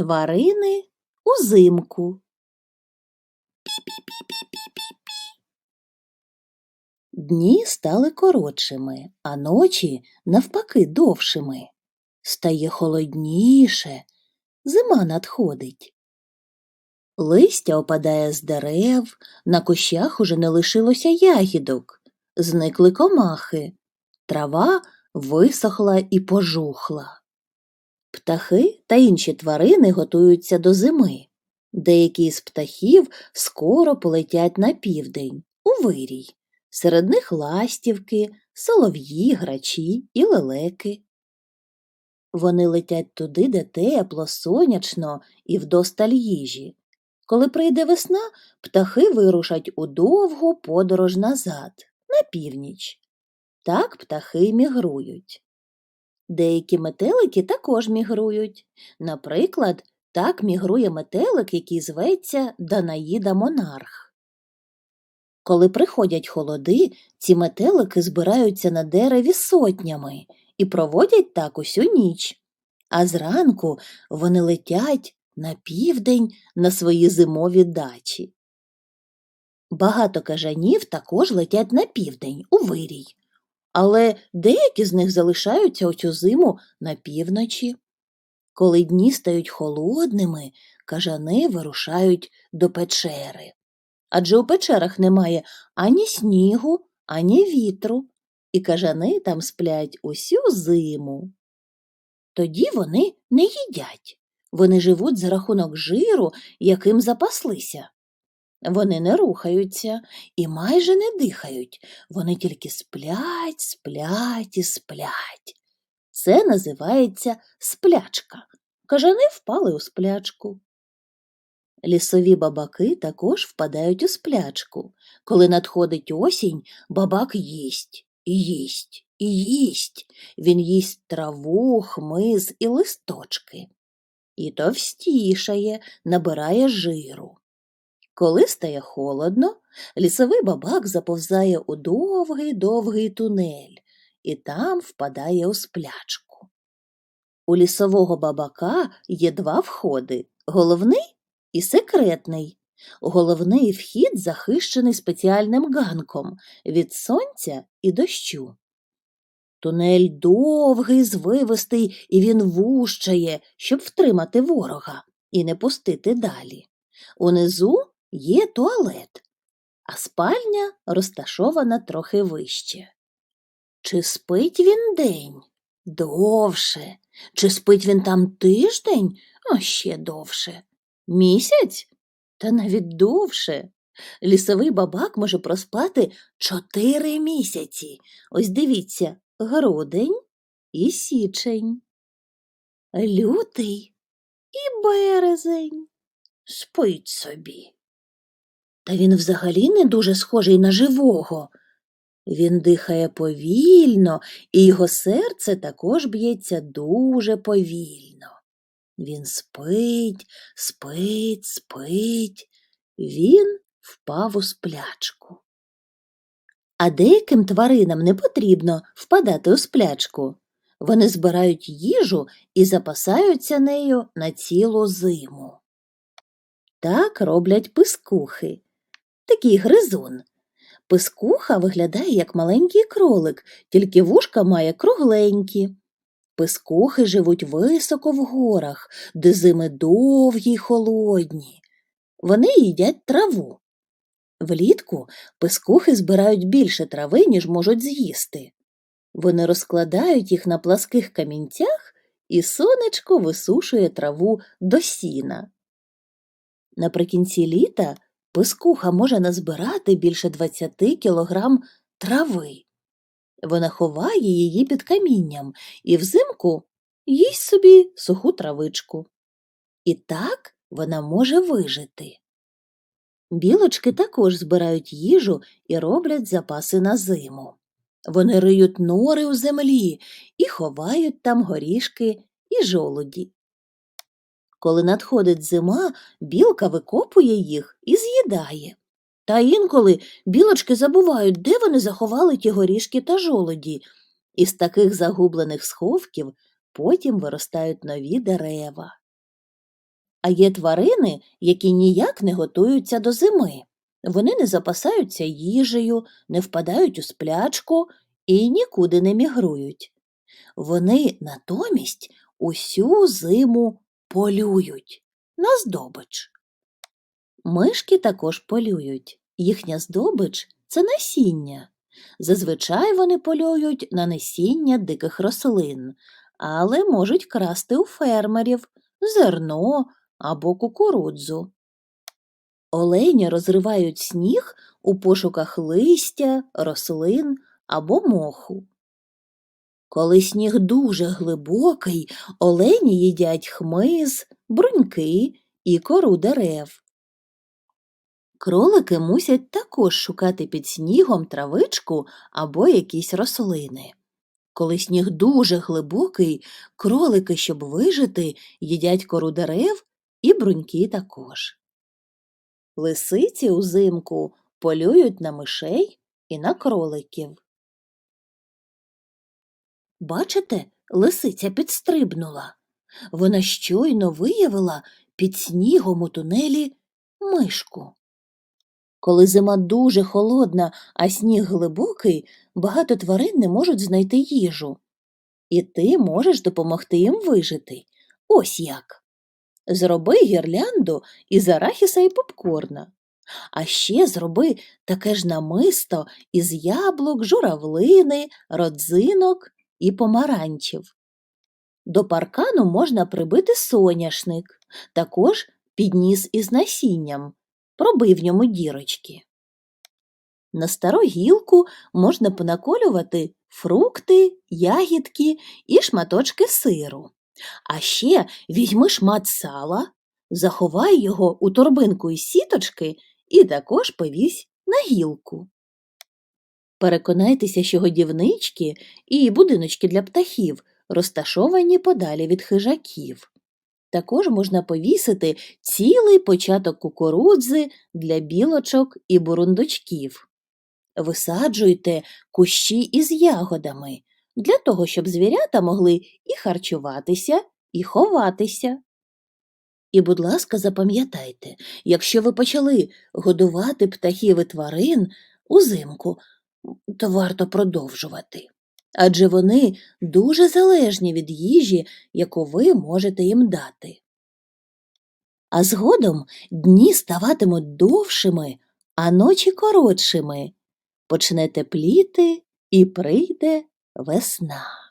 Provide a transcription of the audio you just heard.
Тварини узимку. Дні стали коротшими, а ночі навпаки довшими. Стає холодніше, зима надходить. Листя опадає з дерев, на кущах уже не лишилося ягідок, зникли комахи, трава висохла і пожухла. Птахи та інші тварини готуються до зими. Деякі з птахів скоро полетять на південь, у вирій. Серед них ластівки, солов'ї, грачі і лелеки. Вони летять туди, де тепло, сонячно і вдосталь їжі. Коли прийде весна, птахи вирушать у довгу подорож назад, на північ. Так птахи мігрують. Деякі метелики також мігрують. Наприклад, так мігрує метелик, який зветься Данаїда Монарх. Коли приходять холоди, ці метелики збираються на дереві сотнями і проводять так усю ніч. А зранку вони летять на південь на свої зимові дачі. Багато кажанів також летять на південь, у вирій, але деякі з них залишаються у цю зиму на півночі. Коли дні стають холодними, кажани вирушають до печери. Адже у печерах немає ані снігу, ані вітру, і кажани там сплять усю зиму. Тоді вони не їдять, вони живуть за рахунок жиру, яким запаслися. Вони не рухаються і майже не дихають, вони тільки сплять, сплять і сплять. Це називається сплячка. Кажани впали у сплячку. Лісові бабаки також впадають у сплячку. Коли надходить осінь, бабак їсть, і їсть, і їсть. Він їсть траву, хмиз і листочки. І товстішає, набирає жиру. Коли стає холодно, лісовий бабак заповзає у довгий довгий тунель і там впадає у сплячку. У лісового бабака є два входи головний і секретний. Головний вхід захищений спеціальним ганком від сонця і дощу. Тунель довгий, звивистий, і він вущає, щоб втримати ворога і не пустити далі. Унизу є туалет, а спальня розташована трохи вище. Чи спить він день? Довше. Чи спить він там тиждень? А ще довше. Місяць? Та навіть довше. Лісовий бабак може проспати чотири місяці. Ось дивіться, грудень і січень, лютий і березень. Спить собі. Та він взагалі не дуже схожий на живого. Він дихає повільно, і його серце також б'ється дуже повільно. Він спить, спить, спить. Він впав у сплячку. А деяким тваринам не потрібно впадати у сплячку. Вони збирають їжу і запасаються нею на цілу зиму. Так роблять пискухи. Такий гризун. Пискуха виглядає як маленький кролик, тільки вушка має кругленькі. Пискухи живуть високо в горах, де зими довгі й холодні. Вони їдять траву. Влітку пискухи збирають більше трави, ніж можуть з'їсти. Вони розкладають їх на пласких камінцях, і сонечко висушує траву до сіна. Наприкінці літа пискуха може назбирати більше 20 кілограм трави. Вона ховає її під камінням і взимку їсть собі суху травичку. І так вона може вижити. Білочки також збирають їжу і роблять запаси на зиму. Вони риють нори у землі і ховають там горішки і жолуді. Коли надходить зима, білка викопує їх і з'їдає. Та інколи білочки забувають, де вони заховали ті горішки та жолоді, і з таких загублених сховків потім виростають нові дерева. А є тварини, які ніяк не готуються до зими. Вони не запасаються їжею, не впадають у сплячку і нікуди не мігрують. Вони натомість усю зиму полюють на здобич. Мишки також полюють. Їхня здобич це насіння. Зазвичай вони полюють на насіння диких рослин, але можуть красти у фермерів зерно або кукурудзу. Олені розривають сніг у пошуках листя, рослин або моху. Коли сніг дуже глибокий, олені їдять хмиз, бруньки і кору дерев. Кролики мусять також шукати під снігом травичку або якісь рослини. Коли сніг дуже глибокий, кролики, щоб вижити, їдять кору дерев і бруньки також. Лисиці узимку полюють на мишей і на кроликів. Бачите, лисиця підстрибнула. Вона щойно виявила під снігом у тунелі мишку. Коли зима дуже холодна, а сніг глибокий, багато тварин не можуть знайти їжу. І ти можеш допомогти їм вижити. Ось як. Зроби гірлянду із арахіса і попкорна. А ще зроби таке ж намисто із яблук, журавлини, родзинок і помаранчів. До паркану можна прибити соняшник, також підніс із насінням, пробий в ньому дірочки. На стару гілку можна понаколювати фрукти, ягідки і шматочки сиру. А ще візьми шмат сала, заховай його у торбинку із сіточки і також повісь на гілку. Переконайтеся, що годівнички і будиночки для птахів розташовані подалі від хижаків. Також можна повісити цілий початок кукурудзи для білочок і бурундучків. Висаджуйте кущі із ягодами для того, щоб звірята могли і харчуватися, і ховатися. І, будь ласка, запам'ятайте, якщо ви почали годувати птахів і тварин узимку, то варто продовжувати. Адже вони дуже залежні від їжі, яку ви можете їм дати. А згодом дні ставатимуть довшими, а ночі коротшими. Почне тепліти і прийде весна.